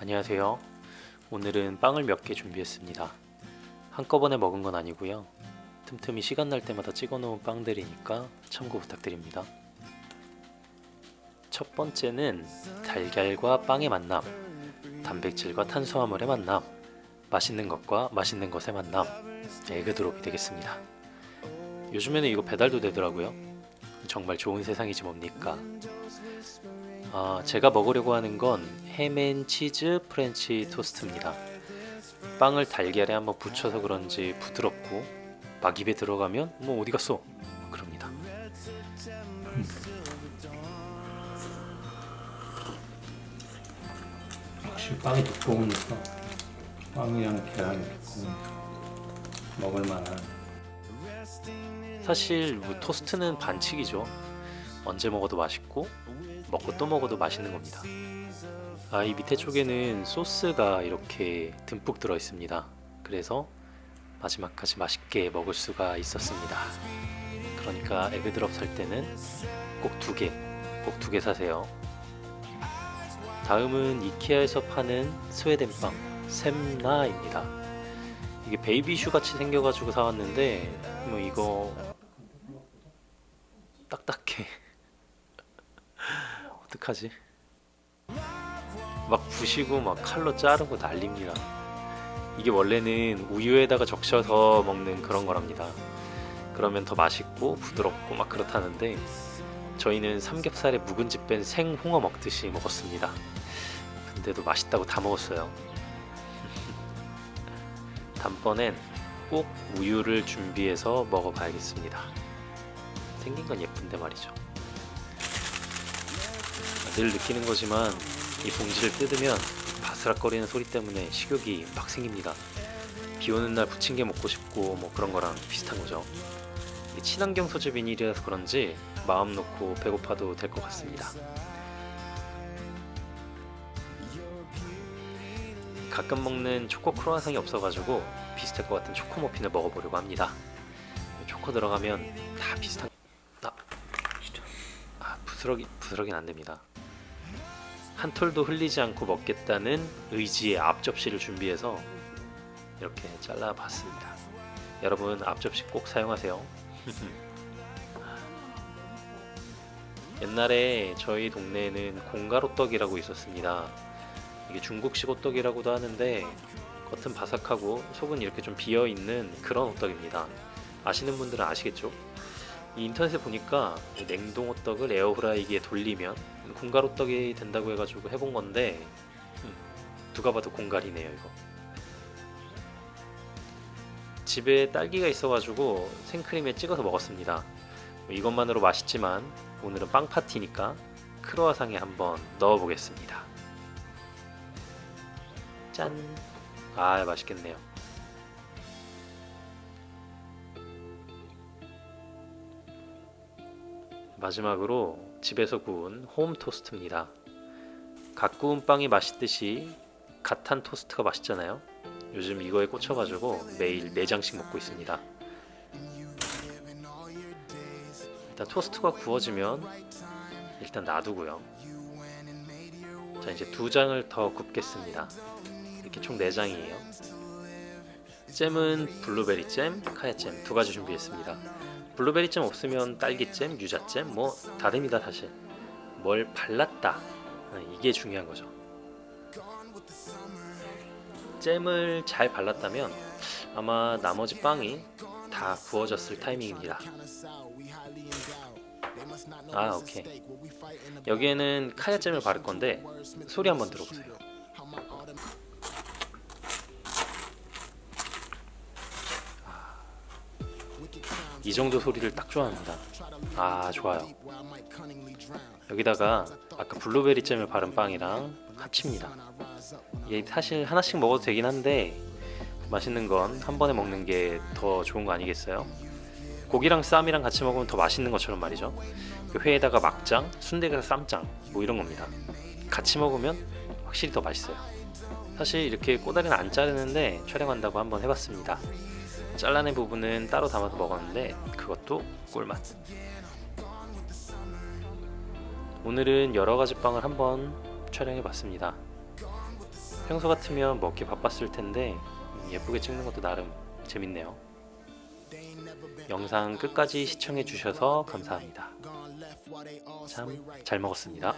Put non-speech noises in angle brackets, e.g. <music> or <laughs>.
안녕하세요. 오늘은 빵을 몇 개 준비했습니다. 한꺼번에 먹은 건 아니고요. 틈틈이 시간 날 때마다 찍어 놓은 빵들이니까 참고 부탁드립니다. 첫 번째는 달걀과 빵의 만남, 단백질과 탄수화물의 만남, 맛있는 것과 맛있는 것의 만남, 에그드롭이 되겠습니다. 요즘에는 이거 배달도 되더라고요. 정말 좋은 세상이지 뭡니까? 아, 제가 먹으려고 하는 건 햄앤 치즈 프렌치 토스트입니다. 빵을 달걀에 한번 붙여서 그런지 부드럽고 막 입에 들어가면 뭐 어디 갔어? 그럽니다. 확실히 빵이 두꺼우니까 빵이랑 계란이 두꺼우니까 먹을만한 사실 뭐 토스트는 반칙이죠. 언제 먹어도 맛있고 먹고 또 먹어도 맛있는 겁니다. 아, 이 밑에 쪽에는 소스가 이렇게 듬뿍 들어 있습니다. 그래서 마지막까지 맛있게 먹을 수가 있었습니다. 그러니까 에그드롭 살 때는 꼭 두 개, 꼭 두 개 사세요. 다음은 이케아에서 파는 스웨덴 빵 샘나입니다. 이게 베이비슈 같이 생겨가지고 사왔는데 뭐 이거 딱딱해. 어떡하지? 막 부시고 막 칼로 자르고 난립니다. 이게 원래는 우유에다가 적셔서 먹는 그런 거랍니다. 그러면 더 맛있고 부드럽고 막 그렇다는데 저희는 삼겹살에 묵은지 뺀 생홍어 먹듯이 먹었습니다. 근데도 맛있다고 다 먹었어요. <laughs> 다음번엔 꼭 우유를 준비해서 먹어봐야겠습니다. 생긴 건 예쁜데 말이죠. 늘 느끼는 거지만 이 봉지를 뜯으면 바스락거리는 소리 때문에 식욕이 막 생깁니다. 비 오는 날 부침개 먹고 싶고 뭐 그런 거랑 비슷한 거죠. 친환경 소재 비닐이라서 그런지 마음 놓고 배고파도 될 것 같습니다. 가끔 먹는 초코 크로와상이 없어가지고 비슷할 것 같은 초코 머핀을 먹어보려고 합니다. 초코 들어가면 다 비슷한. 아, 아 부스러기 부스러기는 안 됩니다. 한 톨도 흘리지 않고 먹겠다는 의지의 앞접시를 준비해서 이렇게 잘라봤습니다. 여러분 앞접시 꼭 사용하세요. <laughs> 옛날에 저희 동네에는 공가로떡이라고 있었습니다. 이게 중국식 호떡이라고도 하는데 겉은 바삭하고 속은 이렇게 좀 비어 있는 그런 호떡입니다. 아시는 분들은 아시겠죠? 이 인터넷에 보니까 이 냉동 호떡을 에어프라이기에 돌리면 공갈 호떡이 된다고 해가지고 해본 건데 음, 누가 봐도 공갈이네요 이거. 집에 딸기가 있어가지고 생크림에 찍어서 먹었습니다. 뭐 이것만으로 맛있지만 오늘은 빵 파티니까 크로아상에 한번 넣어보겠습니다. 짠. 아 맛있겠네요. 마지막으로 집에서 구운 홈 토스트입니다. 갓 구운 빵이 맛있듯이 갓 한 토스트가 맛있잖아요. 요즘 이거에 꽂혀가지고 매일 4장씩 먹고 있습니다. 일단 토스트가 구워지면 일단 놔두고요. 자 이제 두 장을 더 굽겠습니다. 이렇게 총 4장이에요. 잼은 블루베리 잼, 카야 잼 두 가지 준비했습니다. 블루베리 잼 없으면 딸기 잼, 유자 잼, 뭐 다릅니다 사실. 뭘 발랐다 아, 이게 중요한 거죠. 잼을 잘 발랐다면 아마 나머지 빵이 다 구워졌을 타이밍입니다. 아 오케이. 여기에는 카야 잼을 바를 건데 소리 한번 들어보세요. 이 정도 소리를 딱 좋아합니다. 아 좋아요. 여기다가 아까 블루베리 잼을 바른 빵이랑 합칩니다. 이게 사실 하나씩 먹어도 되긴 한데 맛있는 건 한 번에 먹는 게 더 좋은 거 아니겠어요? 고기랑 쌈이랑 같이 먹으면 더 맛있는 것처럼 말이죠. 그 회에다가 막장, 순대가 쌈장 뭐 이런 겁니다. 같이 먹으면 확실히 더 맛있어요. 사실 이렇게 꼬다리는 안 자르는데 촬영한다고 한번 해봤습니다. 잘라낸 부분은 따로 담아서 먹었는데 그것도 꿀맛. 오늘은 여러 가지 빵을 한번 촬영해 봤습니다. 평소 같으면 먹기 바빴을 텐데 예쁘게 찍는 것도 나름 재밌네요. 영상 끝까지 시청해 주셔서 감사합니다. 참 잘 먹었습니다.